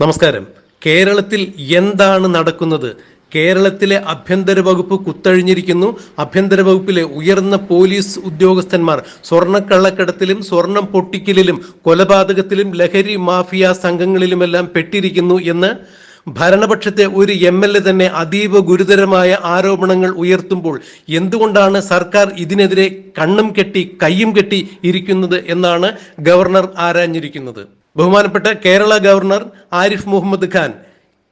നമസ്കാരം. കേരളത്തിൽ എന്താണ് നടക്കുന്നത്? കേരളത്തിലെ ആഭ്യന്തര വകുപ്പ് കുത്തഴിഞ്ഞിരിക്കുന്നു. ആഭ്യന്തര വകുപ്പിലെ ഉയർന്ന പോലീസ് ഉദ്യോഗസ്ഥന്മാർ സ്വർണക്കള്ളക്കടത്തിലും സ്വർണം പൊട്ടിക്കലിലും കൊലപാതകത്തിലും ലഹരി മാഫിയ സംഘങ്ങളിലുമെല്ലാം പെട്ടിരിക്കുന്നു എന്ന് ഭരണപക്ഷത്തെ ഒരു എം എൽ എ തന്നെ അതീവ ഗുരുതരമായ ആരോപണങ്ങൾ ഉയർത്തുമ്പോൾ എന്തുകൊണ്ടാണ് സർക്കാർ ഇതിനെതിരെ കണ്ണും കെട്ടി കയ്യും കെട്ടി ഇരിക്കുന്നത് എന്നാണ് ഗവർണർ ആരാഞ്ഞിരിക്കുന്നത്? ബഹുമാനപ്പെട്ട കേരള ഗവർണർ ആരിഫ് മുഹമ്മദ് ഖാൻ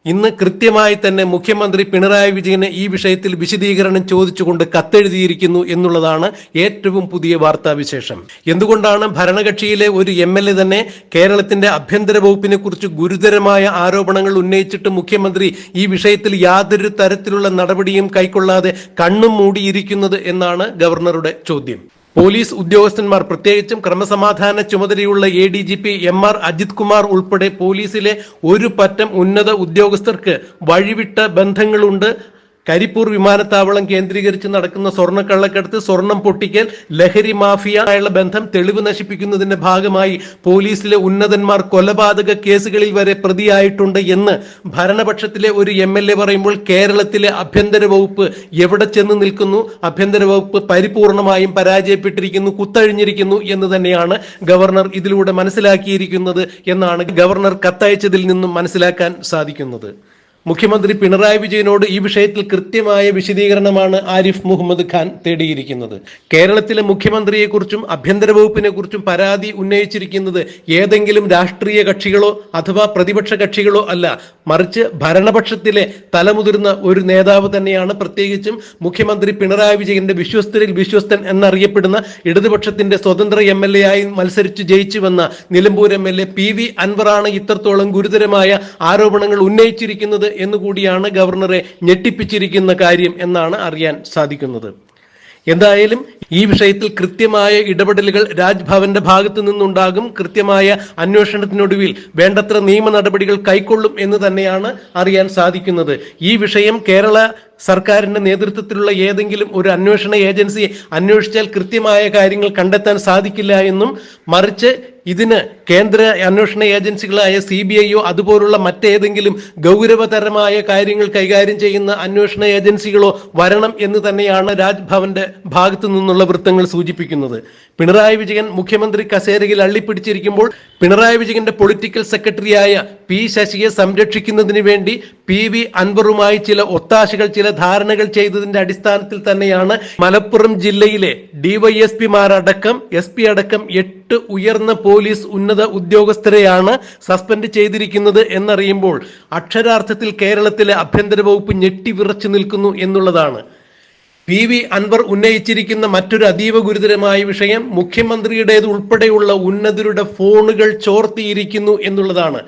ഇന്ന് കൃത്യമായി തന്നെ മുഖ്യമന്ത്രി പിണറായി വിജയനെ ഈ വിഷയത്തിൽ വിശദീകരണം ചോദിച്ചുകൊണ്ട് കത്തെഴുതിയിരിക്കുന്നു എന്നുള്ളതാണ് ഏറ്റവും പുതിയ വാർത്താവിശേഷം. എന്തുകൊണ്ടാണ് ഭരണകക്ഷിയിലെ ഒരു എം എൽ എ തന്നെ കേരളത്തിന്റെ ആഭ്യന്തര വകുപ്പിനെ കുറിച്ച് ഗുരുതരമായ ആരോപണങ്ങൾ ഉന്നയിച്ചിട്ട് മുഖ്യമന്ത്രി ഈ വിഷയത്തിൽ യാതൊരു തരത്തിലുള്ള നടപടിയും കൈക്കൊള്ളാതെ കണ്ണും മൂടിയിരിക്കുന്നത് എന്നാണ് ഗവർണറുടെ ചോദ്യം. പോലീസ് ഉദ്യോഗസ്ഥന്മാർ പ്രത്യേകിച്ചും ക്രമസമാധാന ചുമതലയുള്ള A D G P M R Ajith Kumar ഉൾപ്പെടെ പോലീസിലെ ഒരു പറ്റം ഉന്നത ഉദ്യോഗസ്ഥർക്ക് വഴിവിട്ട ബന്ധങ്ങളുണ്ട്. കരിപ്പൂർ വിമാനത്താവളം കേന്ദ്രീകരിച്ച് നടക്കുന്ന സ്വർണക്കള്ളക്കടത്ത് സ്വർണം പൊട്ടിക്കൽ ലഹരി മാഫിയായുള്ള ബന്ധം തെളിവ് നശിപ്പിക്കുന്നതിന്റെ ഭാഗമായി പോലീസിലെ ഉന്നതന്മാർ കൊലപാതക കേസുകളിൽ വരെ പ്രതിയായിട്ടുണ്ട് എന്ന് ഭരണപക്ഷത്തിലെ ഒരു എം എൽ എ പറയുമ്പോൾ കേരളത്തിലെ ആഭ്യന്തര വകുപ്പ് എവിടെ ചെന്ന് നിൽക്കുന്നു? ആഭ്യന്തര വകുപ്പ് പരിപൂർണമായും പരാജയപ്പെട്ടിരിക്കുന്നു കുത്തഴിഞ്ഞിരിക്കുന്നു എന്ന് തന്നെയാണ് ഗവർണർ ഇതിലൂടെ മനസ്സിലാക്കിയിരിക്കുന്നത് എന്നാണ് ഗവർണർ കത്തയച്ചതിൽ നിന്നും മനസ്സിലാക്കാൻ സാധിക്കുന്നത്. മുഖ്യമന്ത്രി പിണറായി വിജയനോട് ഈ വിഷയത്തിൽ കൃത്യമായ വിശദീകരണമാണ് ആരിഫ് മുഹമ്മദ് ഖാൻ തേടിയിരിക്കുന്നത്. കേരളത്തിലെ മുഖ്യമന്ത്രിയെക്കുറിച്ചും ആഭ്യന്തര വകുപ്പിനെ കുറിച്ചും പരാതി ഉന്നയിച്ചിരിക്കുന്നത് ഏതെങ്കിലും രാഷ്ട്രീയ കക്ഷികളോ അഥവാ പ്രതിപക്ഷ കക്ഷികളോ അല്ല. മറിച്ച് ഭരണപക്ഷത്തിലെ തലമുതിർന്ന ഒരു നേതാവ് തന്നെയാണ് പ്രത്യേകിച്ചും മുഖ്യമന്ത്രി പിണറായി വിജയന്റെ വിശ്വസ്തരിൽ വിശ്വസ്തൻ എന്നറിയപ്പെടുന്ന ഇടതുപക്ഷത്തിന്റെ സ്വതന്ത്ര എം എൽ എ ആയി മത്സരിച്ച് ജയിച്ചു വന്ന Nilambur M L A P V അൻവറാണ് ഇത്രത്തോളം ഗുരുതരമായ ആരോപണങ്ങൾ ഉന്നയിച്ചിരിക്കുന്നത് എന്നുകൂടിയാണ് ഗവർണറെ ഞെട്ടിപ്പിച്ചിരിക്കുന്ന കാര്യം എന്നാണ് അറിയാൻ സാധിക്കുന്നത്. എന്തായാലും ഈ വിഷയത്തിൽ കൃത്യമായ ഇടപെടലുകൾ രാജ്ഭവന്റെ ഭാഗത്തു നിന്നുണ്ടാകും. കൃത്യമായ അന്വേഷണത്തിനൊടുവിൽ വേണ്ടത്ര നിയമ നടപടികൾ കൈക്കൊള്ളും എന്ന് തന്നെയാണ് അറിയാൻ സാധിക്കുന്നത്. ഈ വിഷയം കേരള സർക്കാരിന്റെ നേതൃത്വത്തിലുള്ള ഏതെങ്കിലും ഒരു അന്വേഷണ ഏജൻസി അന്വേഷിച്ചാൽ കൃത്യമായ കാര്യങ്ങൾ കണ്ടെത്താൻ സാധിക്കില്ല എന്നും മറിച്ച് ഇതിന് കേന്ദ്ര അന്വേഷണ ഏജൻസികളായ സി ബി ഐയോ അതുപോലുള്ള മറ്റേതെങ്കിലും ഗൗരവതരമായ കാര്യങ്ങൾ കൈകാര്യം ചെയ്യുന്ന അന്വേഷണ ഏജൻസികളോ വരണം എന്ന് തന്നെയാണ് രാജ്ഭവന്റെ ഭാഗത്തു നിന്നുള്ള വൃത്തങ്ങൾ സൂചിപ്പിക്കുന്നത്. പിണറായി വിജയൻ മുഖ്യമന്ത്രി കസേരയിൽ അള്ളിപ്പിടിച്ചിരിക്കുമ്പോൾ പിണറായി വിജയന്റെ പൊളിറ്റിക്കൽ സെക്രട്ടറിയായ പി ശശിയെ സംരക്ഷിക്കുന്നതിന് വേണ്ടി പി വി അൻവറുമായി ചില ഒത്താശകൾ ചില ധാരണകൾ ചെയ്തതിന്റെ അടിസ്ഥാനത്തിൽ തന്നെയാണ് മലപ്പുറം ജില്ലയിലെ ഡിവൈഎസ്പിമാരടക്കം എസ് പി അടക്കം എട്ട് ഉയർന്ന പോലീസ് ഉന്നത ഉദ്യോഗസ്ഥരെയാണ് സസ്പെൻഡ് ചെയ്തിരിക്കുന്നത് എന്നറിയുമ്പോൾ അക്ഷരാർത്ഥത്തിൽ കേരളത്തിലെ ആഭ്യന്തര വകുപ്പ് ഞെട്ടിവിറച്ചു നിൽക്കുന്നു എന്നുള്ളതാണ്. പി വി അൻവർ ഉന്നയിച്ചിരിക്കുന്ന മറ്റൊരു അതീവ ഗുരുതരമായ വിഷയം മുഖ്യമന്ത്രിയുടേത് ഉൾപ്പെടെയുള്ള ഉന്നതരുടെ ഫോണുകൾ ചോർത്തിയിരിക്കുന്നു എന്നുള്ളതാണ്.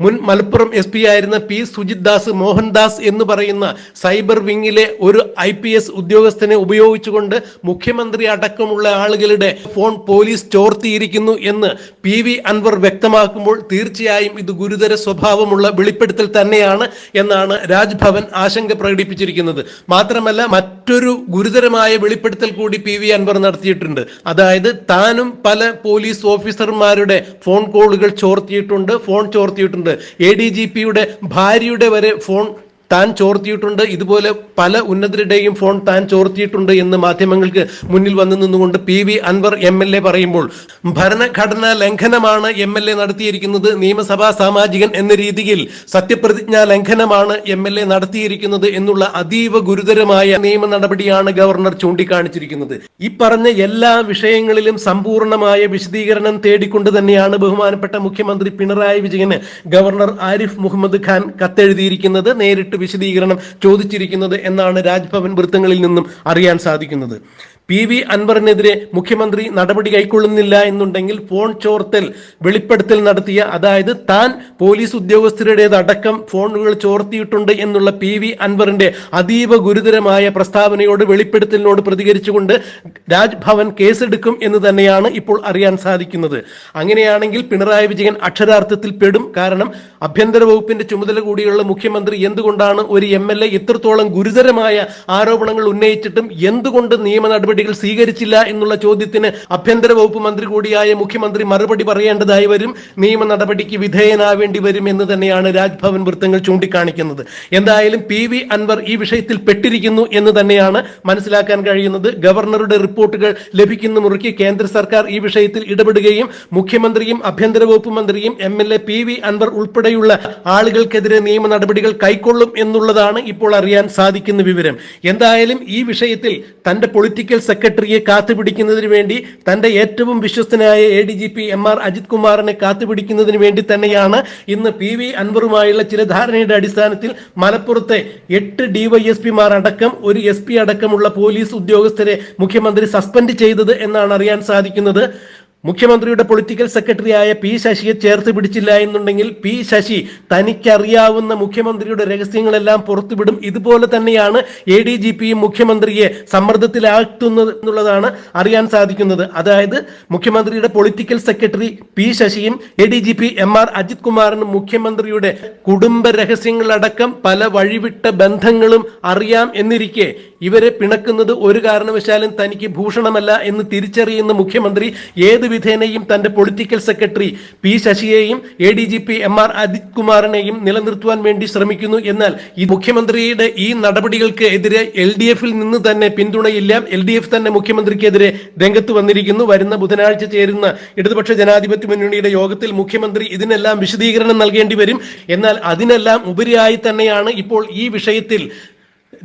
മുൻ മലപ്പുറം എസ് പി ആയിരുന്ന പി സുജിത് ദാസ് മോഹൻദാസ് എന്ന് പറയുന്ന സൈബർ വിങ്ങിലെ ഒരു ഐ പി എസ് ഉദ്യോഗസ്ഥനെ ഉപയോഗിച്ചുകൊണ്ട് മുഖ്യമന്ത്രി അടക്കമുള്ള ആളുകളുടെ ഫോൺ പോലീസ് ചോർത്തിയിരിക്കുന്നു എന്ന് പി വി അൻവർ വ്യക്തമാക്കുമ്പോൾ തീർച്ചയായും ഇത് ഗുരുതര സ്വഭാവമുള്ള വെളിപ്പെടുത്തൽ തന്നെയാണ് എന്നാണ് രാജ്ഭവൻ ആശങ്ക പ്രകടിപ്പിച്ചിരിക്കുന്നത്. മാത്രമല്ല മറ്റൊരു ഗുരുതരമായ വെളിപ്പെടുത്തൽ കൂടി പി വി അൻവർ നടത്തിയിട്ടുണ്ട്. അതായത് താനും പല പോലീസ് ഓഫീസർമാരുടെ ഫോൺ കോളുകൾ ചോർത്തിയിട്ടുണ്ട് ഫോൺ ചോർത്തിയിട്ടുണ്ട്. എ ഡി ജി പിയുടെ ഭാര്യയുടെ വരെ ഫോൺ താൻ ചോർത്തിയിട്ടുണ്ട്. ഇതുപോലെ പല ഉന്നതരുടെയും ഫോൺ താൻ ചോർത്തിയിട്ടുണ്ട് എന്ന് മാധ്യമങ്ങൾക്ക് മുന്നിൽ വന്നു നിന്നുകൊണ്ട് P V Anvar M L A പറയുമ്പോൾ ഭരണഘടനാ ലംഘനമാണ് എം എൽ എ നടത്തിയിരിക്കുന്നത്. നിയമസഭാ സാമാജികൻ എന്ന രീതിയിൽ സത്യപ്രതിജ്ഞാ ലംഘനമാണ് എം എൽ എ നടത്തിയിരിക്കുന്നത് എന്നുള്ള അതീവ ഗുരുതരമായ നിയമ നടപടിയാണ് ഗവർണർ ചൂണ്ടിക്കാണിച്ചിരിക്കുന്നത്. ഈ പറഞ്ഞ എല്ലാ വിഷയങ്ങളിലും സമ്പൂർണമായ വിശദീകരണം തേടിക്കൊണ്ട് തന്നെയാണ് ബഹുമാനപ്പെട്ട മുഖ്യമന്ത്രി പിണറായി വിജയന് ഗവർണർ ആരിഫ് മുഹമ്മദ് ഖാൻ കത്തെഴുതിയിരിക്കുന്നത് നേരിട്ട് വിശദീകരണം ചോദിച്ചിരിക്കുന്നത് എന്നാണ് രാജ്ഭവൻ വൃത്തങ്ങളിൽ നിന്നും അറിയാൻ സാധിക്കുന്നത്. പി വി അൻവറിനെതിരെ മുഖ്യമന്ത്രി നടപടി കൈക്കൊള്ളുന്നില്ല എന്നുണ്ടെങ്കിൽ ഫോൺ ചോർത്തൽ വെളിപ്പെടുത്തൽ നടത്തിയ അതായത് താൻ പോലീസ് ഉദ്യോഗസ്ഥരുടേതടക്കം ഫോണുകൾ ചോർത്തിയിട്ടുണ്ട് എന്നുള്ള പി വി അൻവറിന്റെ അതീവ ഗുരുതരമായ പ്രസ്താവനയോട് വെളിപ്പെടുത്തലിനോട് പ്രതികരിച്ചുകൊണ്ട് രാജ്ഭവൻ കേസെടുക്കും എന്ന് തന്നെയാണ് ഇപ്പോൾ അറിയാൻ സാധിക്കുന്നത്. അങ്ങനെയാണെങ്കിൽ പിണറായി വിജയൻ അക്ഷരാർത്ഥത്തിൽ പെടും. കാരണം ആഭ്യന്തര വകുപ്പിന്റെ ചുമതല കൂടിയുള്ള മുഖ്യമന്ത്രി എന്തുകൊണ്ടാണ് ഒരു എം എൽ എ ഇത്രത്തോളം ഗുരുതരമായ ആരോപണങ്ങൾ ഉന്നയിച്ചിട്ടും എന്തുകൊണ്ട് നിയമ നടപടി നടപടികൾ സ്വീകരിച്ചില്ല എന്നുള്ള ചോദ്യത്തിന് ആഭ്യന്തര വകുപ്പ് മന്ത്രി കൂടിയായ മുഖ്യമന്ത്രി മറുപടി പറയേണ്ടതായി വരും. നിയമ നടപടിക്ക് വിധേയനാവേണ്ടി വരും എന്ന് തന്നെയാണ് രാജ്ഭവൻ വൃത്തങ്ങൾ ചൂണ്ടിക്കാണിക്കുന്നത്. എന്തായാലും പി വി അൻവർ ഈ വിഷയത്തിൽ പെട്ടിരിക്കുന്നു എന്ന് തന്നെയാണ് മനസ്സിലാക്കാൻ കഴിയുന്നത്. ഗവർണറുടെ റിപ്പോർട്ടുകൾ ലഭിക്കുന്ന മുറയ്ക്ക് കേന്ദ്ര സർക്കാർ ഈ വിഷയത്തിൽ ഇടപെടുകയും മുഖ്യമന്ത്രിയും ആഭ്യന്തര വകുപ്പ് മന്ത്രിയും M L A P V Anwar ഉൾപ്പെടെയുള്ള ആളുകൾക്കെതിരെ നിയമ നടപടികൾ കൈക്കൊള്ളും എന്നുള്ളതാണ് ഇപ്പോൾ അറിയാൻ സാധിക്കുന്ന വിവരം. എന്തായാലും ഈ വിഷയത്തിൽ തന്റെ പൊളിറ്റിക്കൽ സെക്രട്ടറിയെ കാത്തുപിടിക്കുന്നതിന് വേണ്ടി തന്റെ ഏറ്റവും വിശ്വസ്തനായ A D G P M R Ajith കുമാറിനെ കാത്തുപിടിക്കുന്നതിന് വേണ്ടി തന്നെയാണ് ഇന്ന് പി വി അൻവറുമായുള്ള ചില ധാരണയുടെ അടിസ്ഥാനത്തിൽ മലപ്പുറത്തെ എട്ട് ഡിവൈഎസ്പിമാർ അടക്കം ഒരു എസ് പി അടക്കമുള്ള പോലീസ് ഉദ്യോഗസ്ഥരെ മുഖ്യമന്ത്രി സസ്പെൻഡ് ചെയ്തത് എന്നാണ് അറിയാൻ സാധിക്കുന്നത്. മുഖ്യമന്ത്രിയുടെ പൊളിറ്റിക്കൽ സെക്രട്ടറിയായ പി ശശിയെ ചേർത്ത് പിടിച്ചില്ല എന്നുണ്ടെങ്കിൽ പി ശശി തനിക്കറിയാവുന്ന മുഖ്യമന്ത്രിയുടെ രഹസ്യങ്ങളെല്ലാം പുറത്തുവിടും. ഇതുപോലെ തന്നെയാണ് എ ഡി ജി പിയും മുഖ്യമന്ത്രിയെ സമ്മർദ്ദത്തിലാക്കുന്നത് എന്നുള്ളതാണ് അറിയാൻ സാധിക്കുന്നത്. അതായത് മുഖ്യമന്ത്രിയുടെ political secretary P ശശിയും A D G P M R Ajith കുമാറിനും മുഖ്യമന്ത്രിയുടെ കുടുംബ രഹസ്യങ്ങളടക്കം പല വഴിവിട്ട ബന്ധങ്ങളും അറിയാം എന്നിരിക്കെ ഇവരെ പിണക്കുന്നത് ഒരു കാരണവശാലും തനിക്ക് ഭൂഷണമല്ല എന്ന് തിരിച്ചറിയുന്ന മുഖ്യമന്ത്രി ഏത് വിധേനയും തന്റെ political secretary P ശശിയെയും A D G P M R Ajith കുമാറിനെയും നിലനിർത്തുവാൻ വേണ്ടി ശ്രമിക്കുന്നു എന്നാൽ ഈ മുഖ്യമന്ത്രിയുടെ ഈ നടപടികൾക്ക് എതിരെ എൽ ഡി എഫിൽ നിന്ന് തന്നെ പിന്തുണയില്ല. എൽ ഡി എഫ് തന്നെ മുഖ്യമന്ത്രിക്കെതിരെ രംഗത്ത് വന്നിരിക്കുന്നു. വരുന്ന ബുധനാഴ്ച ചേരുന്ന ഇടതുപക്ഷ ജനാധിപത്യ മുന്നണിയുടെ യോഗത്തിൽ മുഖ്യമന്ത്രി ഇതിനെല്ലാം വിശദീകരണം നൽകേണ്ടി വരും. എന്നാൽ അതിനെല്ലാം ഉപരിയായി തന്നെയാണ് ഇപ്പോൾ ഈ വിഷയത്തിൽ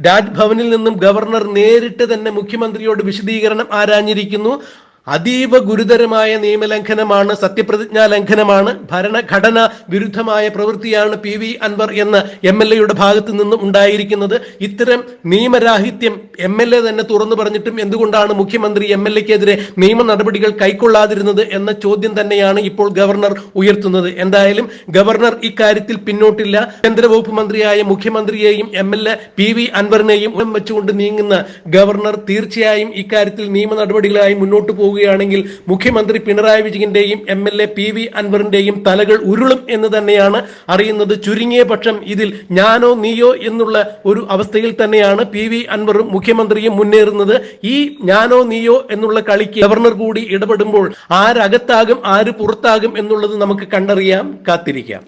രാജ്ഭവനിൽ നിന്നും ഗവർണർ നേരിട്ട് തന്നെ മുഖ്യമന്ത്രിയോട് വിശദീകരണം ആരാഞ്ഞിരിക്കുന്നു. അതീവ ഗുരുതരമായ നിയമലംഘനമാണ് സത്യപ്രതിജ്ഞാ ലംഘനമാണ് ഭരണഘടന വിരുദ്ധമായ പ്രവൃത്തിയാണ് പി വി അൻവർ എന്ന എം എൽ എയുടെ ഭാഗത്തു നിന്നും ഉണ്ടായിരിക്കുന്നത്. ഇത്തരം നിയമരാഹിത്യം എം എൽ എ തന്നെ തുറന്നു പറഞ്ഞിട്ടും എന്തുകൊണ്ടാണ് മുഖ്യമന്ത്രി എം എൽ എക്കെതിരെ നിയമ നടപടികൾ കൈക്കൊള്ളാതിരുന്നത് എന്ന ചോദ്യം തന്നെയാണ് ഇപ്പോൾ ഗവർണർ ഉയർത്തുന്നത്. എന്തായാലും ഗവർണർ ഇക്കാര്യത്തിൽ പിന്നോട്ടില്ല. കേന്ദ്ര വകുപ്പ് മന്ത്രിയായ മുഖ്യമന്ത്രിയെയും M L A P V അൻവറിനെയും വെച്ചുകൊണ്ട് നീങ്ങുന്ന ഗവർണർ തീർച്ചയായും ഇക്കാര്യത്തിൽ നിയമ നടപടികളായി മുന്നോട്ട് പോവുകയാണെങ്കിൽ മുഖ്യമന്ത്രി Pinarayi വിജയന്റെയും M L A P V അൻവറിന്റെയും തലകൾ ഉരുളും എന്ന് തന്നെയാണ് അറിയുന്നത്. ചുരുങ്ങിയ പക്ഷം ഇതിൽ ഞാനോ നീയോ എന്നുള്ള ഒരു അവസ്ഥയിൽ തന്നെയാണ് പി വി അൻവറും മുഖ്യമന്ത്രിയും മുന്നേറുന്നത്. ഈ ഞാനോ നീയോ എന്നുള്ള കളിക്ക് ഗവർണർ കൂടി ഇടപെടുമ്പോൾ ആരകത്താകും ആര് പുറത്താകും എന്നുള്ളത് നമുക്ക് കണ്ടറിയാം കാത്തിരിക്കാം.